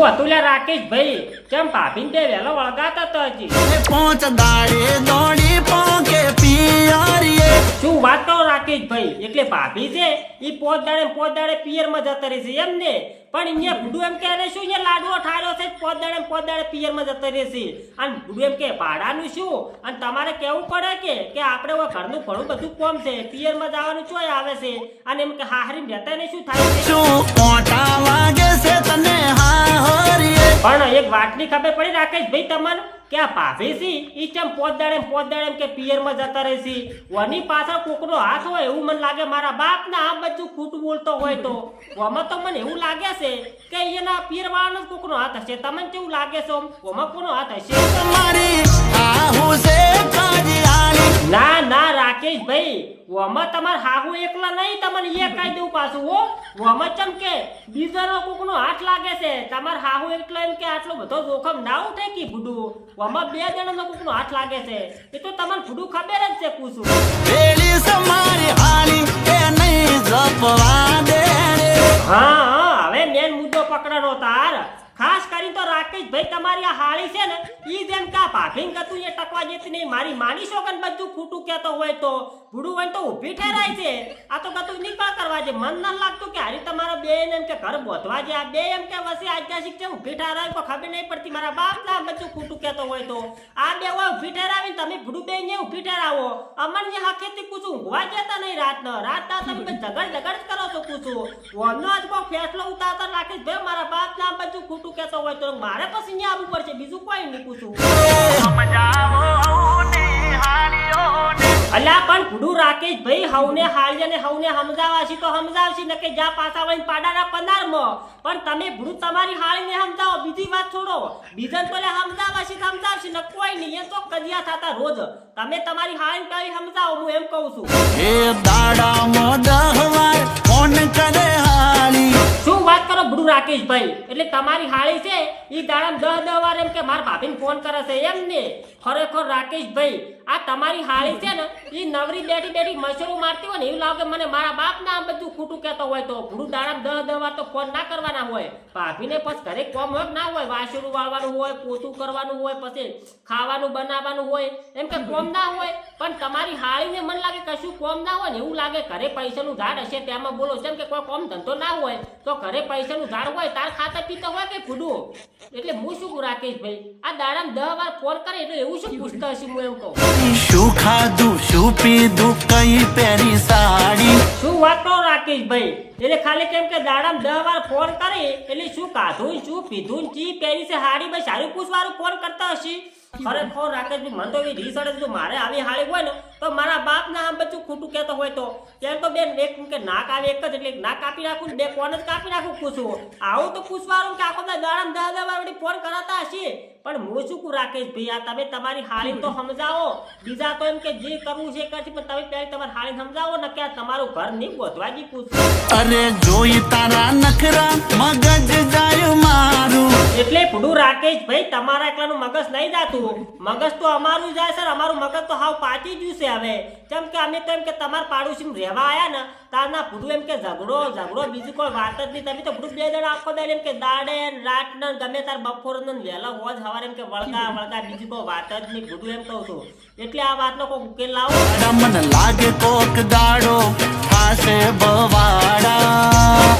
શું હતું લ્યા રાકેશ ભાઈ કેમ ભાભીને બે વેલો વળગાતા તો હજી? પોંચ દાડે દોડી પોંકે પિયરીએ. શું વાત કહો રાકેશ ભાઈ. એટલે ભાભી છે એ પોત દાડે પોત દાડે પિયરમાં જતા રહેશે એમ ને? પણ અહીંયા ભૂડું એમ કહે શું અહીંયા લાડવો ઠાર્યો છે પોત દાડે પોત દાડે પિયરમાં જતા રહેશે અને ભૂડું એમ કે ભાડાનું શું? અને તમારે કેવું પડે કે કે આપણે હવે ઘરનું ઘણું બધું કોમ છે પિયરમાં જવાનું શું આવે છે. અને એમ કે હાહરી રહેતા ને શું થાય છે? હા પણ એક વાતની ખબર પડી રાકેશ ભાઈ તમને? કે આ ભાભી સી ઈ ચમ પોત દાડે ને પોત દાડે એમ કે પિયરમાં જતા રહેશે ઓની પાછળ કોકનો હાથ હોય એવું મને લાગે મારા બાપ ના આ બધું ખોટું બોલતો હોય તો. ઓમાં તો મને એવું લાગે છે કે એના પિયર વાળાનો જ કોકનો હાથ હશે. તમને કેવું લાગે છે ઓમાં? કોનો હાથ હશે? છે ના ના ભાઈ ઓમાં તમાર હાહુ એકલા નહીં તમને એ કહી દઉં પાછું હો. ઓમાં ચમ કે બીજાનો કોકનો હાથ લાગે છે તમાર હાહુ એકલા એમ કે આટલો બધો જોખમ ના ઉઠે કે ભૂડું? ઓમાં બે જણાનો કોકનો હાથ લાગે છે એ તો તમને ભૂડું ખબર જ છે પૂછું. હા હા હવે મેન મુદ્દો પકડવાનો તાર રાકેશભાઈ તમારી આ હાળી છે ને, ઈ જેમ કા ભાભીન કતું એ ટકવા જેતી નહીં, મારી માની શોકન બધું ખોટું કહેતો હોય તો? ભૂડું હોય તો ઊભી ઠેરાય છે. આ તો કતું નીકળ કરવા જે મન ન લાગતું કે હારી તમારા બે એમ કે ઘર બોધવા જે આ બે એમ કે વસે આધ્યાસિક છે, ઊભી ઠેરાય તો ખબર નહીં પડતી મારા બાપ ના બધું ખોટું કહેતો હોય તો. આ બે હોય ઊભી ઠેરાવીને તમે ભૂડું બે ને ઊભી ઠેરાવો. અમન હકેથી પૂછું, ઊંઘવા જતા નહીં રાતનો? રાતના તમે બસ ઝગડ ઝગડ જ કરો છો પૂછું. ઓનો જ કોઈ ફેસલો ઉતારતા રાખીશ ભાઈ, મારા બાપ ના બધું ખોટું કહેતો હોય તો. મારે પછી અહીંયા આવવું પડશે, બીજું કોઈ નહીં પૂછું. અલ્યા, પણ ભૂડું રાકેશ ભાઈ હવને હાળી અને હવને સમજાવાશી તો સમજાવશી ને કે જા પાછા વળીને પાડાના પંદારમાં પણ તમે ભૂડું તમારી હાળીને સમજાવો, બીજી વાત છોડો. બીજન તો લે સમજાવાશી તો સમજાવશી, ને કોઈ નહીં, એ તો કજિયા થતા રોજ. તમે તમારી હાળીને કઈ સમજાવો, હું એમ કહું છું. એ દાડામાં દહવાર ફોન કરે હાલી શું વાત કરો ભૂડું રાકેશભાઈ એટલે તમારી હાળી છે એ દાડા દહ દહ વાર એમ કે મારા ભાભીને ફોન કરે છે, એમ ને? ખરેખર રાકેશભાઈ આ તમારી હાળી છે ને એ નવરી બેઠી બેઠી મશરૂ મારતી હોય ને, એવું લાગે મને મારા બાપ ના બધું ખોટું કહેતો હોય તો. ભૂડું દાડા દહ દહ વાર તો ફોન ના કરવાના હોય. ભાભીને પછી ઘરે કોમ હોય ના હોય, વાસણું વાળવાનું હોય, પોતું કરવાનું હોય, પછી ખાવાનું બનાવવાનું હોય, એમ કે કોમ ના હોય. પણ તમારી હાળીને મને લાગે કશું કોમ ના હોય ને એવું લાગે ઘરે પૈસાનું ઝાડ હશે તેમાં બોલો છે કે કોઈ કોમ ધંધો ના હોય તો ઘરે પૈસાનું ઝાડ હોય તાર ખાતા પીતા હોય કે ફૂડું એટલે હું શું રાખીશ રાકેશભાઈ આ દાડામાં દહ વાર ફોન કરે એટલે એવું શું પૂછતા હશે હું એમ કહું? શું ખાધું શું પીધું કઈ પહેરી સાડી? શું વાત રાખીશ રાકેશભાઈ એટલે ખાલી કેમ કે દાડામાં દહ વાર ફોન કરે એટલે શું ખાધું શું પીધું ચી પહેરી છે હાડી ભાઈ સારું પૂછવાનું ફોન કરતા હશે. ખરેખર રાકેશભાઈ મને તો એવી રીસડે જો મારે આવી હાળી હોય ને તો મારા બાપ ના આમ બચ્ચું ખોટું કહેતો હોય તો. ત્યારે તો બેન એક કે નાક આવે એક જ એટલે નાક કાપી રાખું બે કોને જ કાપી રાખું પૂછું આવું તો પૂછવાનું કે આખો દાડા દાદા વાળી ફોન કરાતા હશે. પણ હું શું કું રાકેશ આ તમે તમારી હાળી તો સમજાવો. બીજા તો એમ કે જે કરવું છે કરશે પણ તમે પહેલી તમારી હાળી સમજાવો ને કે તમારું ઘર નહીં બોધવાજી પૂછો અરે જોઈ તારા નખરા મગજ જાય મારું. એટલે ભૂડું રાકેશ ભાઈ તમારા એકલાનું મગજ નહીં જાતું. મગજ તો અમારું જાય સર અમારું મગજ તો હાવ પાચી ગયું છે હવે. કેમ કે અમે તો એમ કે તમારા પાડોશી રહેવા આવ્યા ને તારના ભૂડું એમ કે ઝઘડો ઝઘડો બીજું કોઈ વાત જ નહીં. તમે તો ભૂડું બે જણા આખો દાડે એમ કે દાડે રાત ને ગમે તાર બપોર ને વહેલા હોજ હવારે એમ કે વળગા વળગા બીજી કોઈ વાત જ નહીં બધું એમ કહું છું. એટલે આ વાતનો કોઈ ઉકેલ લાવો. અરે મને લાગે કોક દાડો પાસે બવાડા.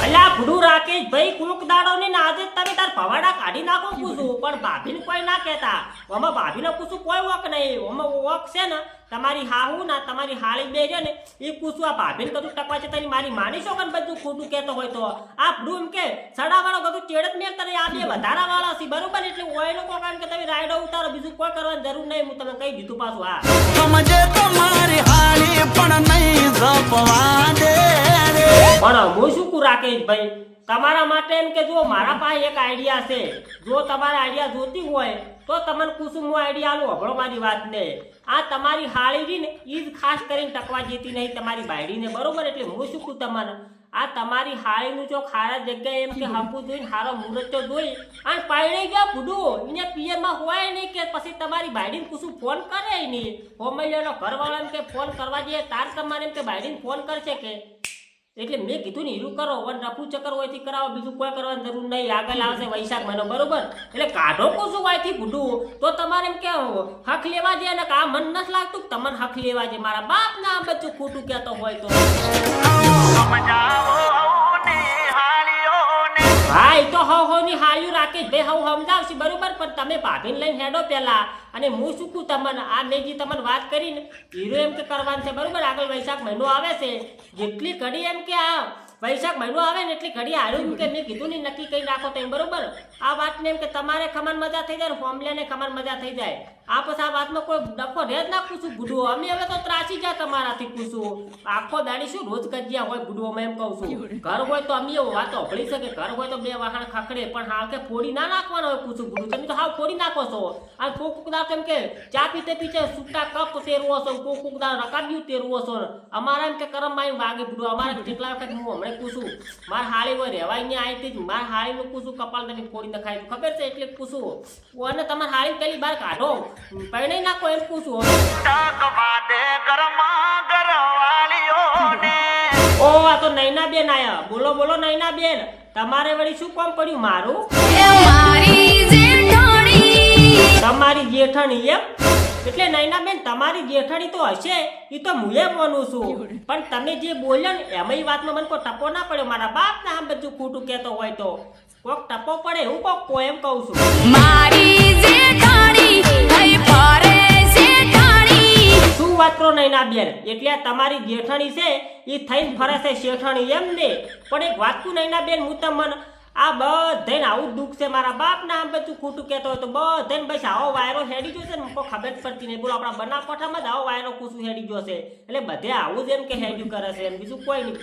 અલ્યા ભૂડું રાકેશ ભાઈ કોક દાડો ને આજે તાર પવાડા કાઢી નાખો પૂછું પણ ભાભીને કોઈ ના કહેતા. આમાં ભાભીને પૂછું કોઈ વોક નહીં ઓમાં વોક છે ને તમારી હાહુ ના તમારી હાળી બે છે ને એ પૂછું આ ભાભીને કદું ટકવા છે તારી મારી માની શકો ને બધું ખોટું કહેતો હોય તો? આ ડૂમ એમ કે સડાવાળો કદું ચેડ જ મેં તને આ બે વધારા વાળા છે બરોબર? એટલે ઓય લોકો કારણ કે તમે રાયડો ઉતારો બીજું કોઈ કરવાની જરૂર નહીં હું તમને કહી દીધું પાછું હા. સમજે તમારી હાળી પણ નહીં જપવા દે પણ હું શું કું રાકેશ ભાઈ? તમારા માટે એમ કે જો મારા પાસે એક આઈડિયા છે. જો તમારે આઈડિયા જોતી હોય, તો તમને કુસુમ હું આઈડિયા આલું હભળો મારી વાતને આ તમારી હાળી રહી ને એ જ ખાસ કરીને ટકવા જતી નહીં, તમારી બાયડીને, બરોબર? એટલે હું શું કહું તમારે આ તમારી હાળીનું જો ખારા જગ્યાએ એમ કે હાંપું જોઈને હારો મુહૂર્ત જોઈ આ પાયણે ગયા ભૂડું. એને પિયરમાં હોય નહીં કે પછી તમારી બાયડીને કુસુમ ફોન કરે નહીં. હોમૈયાનો ઘરવાળાને કે ફોન કરવા જઈએ, તાર તમારે એમ કે બાયડીને ફોન કરશે કે. એટલે મેં કીધું ને, હીરું કરો, વન રફુ ચક્કર હોયથી કરાવો, બીજું કોઈ કરવાની જરૂર નહીં. આગળ આવશે વૈશાખ મહિનો, બરોબર? એટલે કાઢો કોશું હોયથી ગુડું. તો તમારે એમ કે હક લેવા દે અને આ મન નથી લાગતું તમને હક લેવા દે. મારા બાપ ના બચ્ચું ખોટું કહેતો હોય તો. હા એ તો હવ હવની હાલ્યું રાકેશ ભાઈ હવ સમજાવશે બરોબર? પણ તમે ભાભીને લઈને હેડો પેલા અને હું શું કહું તમને? આ મેં જે તમને વાત કરીને હીરો એમ કે કરવાનું છે, બરોબર? આગળ વૈશાખ મહિનો આવે છે. જેટલી ઘડી એમ કે આ વૈશાખ મહિનો આવે ને એટલી ઘડી હારું કે મેં કીધું ને નક્કી કરી નાખો તેમ, બરોબર? આ વાતને એમ કે તમારે ખમણ મજા થઈ જાય ને ફોર્મલેને ખમણ મજા થઈ જાય. આ પછી આ વાતમાં કોઈ ડફો રહે જ ના પૂછું ગુડું અમે હવે તો ત્રાસી જાય તમારાથી પૂછું. આખો દાડી શું રોજ કજિયા હોય ગુડુઓમાં એમ કહું છું. ઘર હોય તો અમે વાતો ભળી શકે, ઘર હોય તો બે વાહણ ખખડે, પણ હા કે ફોડી ના નાખવાનો હોય પૂછું ગુડુ તમે તો હાવ ફોડી નાખો છો. આ કોક કોક તો એમ કે ચા પીતે પીતે સૂટા કપ તેરવો છો, કોક કોક દાવ રકાબ્યું તેરવો છો. અમારા એમ કે કરમમાં વાગે ગુડું અમારે કેટલા વખત હું હમણાં પૂછું માર હાળી હોય રહેવાય ને આવી જ માર હાળીનું પૂછું કપાળ તને ફોડી નખાય ખબર છે? એટલે પૂછું. અને તમારે હાળી પેલી બાર કાઢો. પહેણે નાખો એમ પૂછું ઓ આ તો નૈના બેન આયા. બોલો બોલો નૈના બેન તમારે વળી શું કામ પડ્યું? મારું? એ મારી જેઠાણી. તમારી જેઠાણી એમ? એટલે નૈના બેન તમારી જેઠાણી તો હશે એ તો મુએ માનું છું. પણ તમે જે બોલ્યો ને એમાં વાતમાં મને કોઈ ટપો ના પડ્યો. મારા બાપ ના આમ બધું ખોટું કહેતો હોય તો. કોક ટપો પડે એવું કોક કો એમ કહું છું. મારી જેઠાણી થઈ ફરે જેઠાણી. શું વાત કરો નૈના બેન એટલે તમારી જેઠાણી છે એ થઈને ફરે છે શેઠાણી એમ ને પણ એક વાત કહું નૈના બેન હું તમને આ બધાને આવું દુઃખ છે. મારા બાપ ના આમ બધું ખોટું કહેતો હોય તો બધાને બસ આવો વાયરો હેડી છે ને. કોઈ ખબર જ પડતી નહીં. બોલો, આપણા બનાસકાંઠામાં જ આવો વાયરો કુસું હેડી છે. એટલે બધે આવું જ એમ કે હેડ્યું કરે છે. એમ બીજું કોઈ નહીં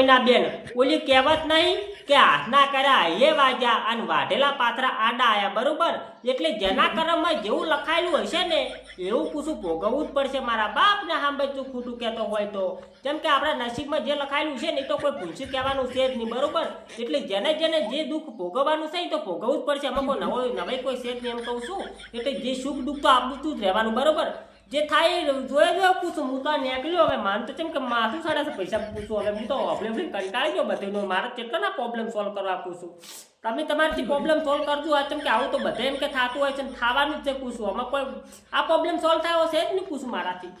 નૈના બેન. ઓલી કહેવત નહીં કે હાથના કર્યા એ વાગ્યા અને વાઢેલા પાથરા આડા આયા, બરોબર? એટલે જેના કર્મમાં જેવું લખાયેલું હશે ને, એવું પૂછું ભોગવવું જ પડશે મારા બાપને સાંભળે તું ખોટું કહેતો હોય તો. કેમ કે આપણા નસીબમાં જે લખાયેલું છે ને તો કોઈ ભૂલસી કહેવાનું છે જ નહીં, બરોબર? એટલે જેને જેને જે દુઃખ ભોગવવાનું છે તો ભોગવવું જ પડશે. એમાં કોઈ નવો નવાઈ કોઈ છે જ નહીં એમ કહું છું. એટલે જે સુખ દુઃખ તો આપણું જ રહેવાનું, બરોબર? જે થાય જોયે જોયે પૂછું, હું તો નીકળ્યો, હવે માન તો કેમ કે માથું સાડા છે, પૈસા પૂછું, હવે હું તો ઓફલે કંટાળી ગયો બધે. મારે કેટલાના પ્રોબ્લેમ સોલ્વ કરવા પૂછું? તમે તમારી પ્રોબ્લેમ સોલ્વ કરજો, આ કેમ કે આવું તો બધે એમ કે થતું હોય છે ને, થવાનું જ છે પૂછું. આમાં કોઈ આ પ્રોબ્લેમ સોલ્વ થયો છે જ નહીં પૂછું મારાથી.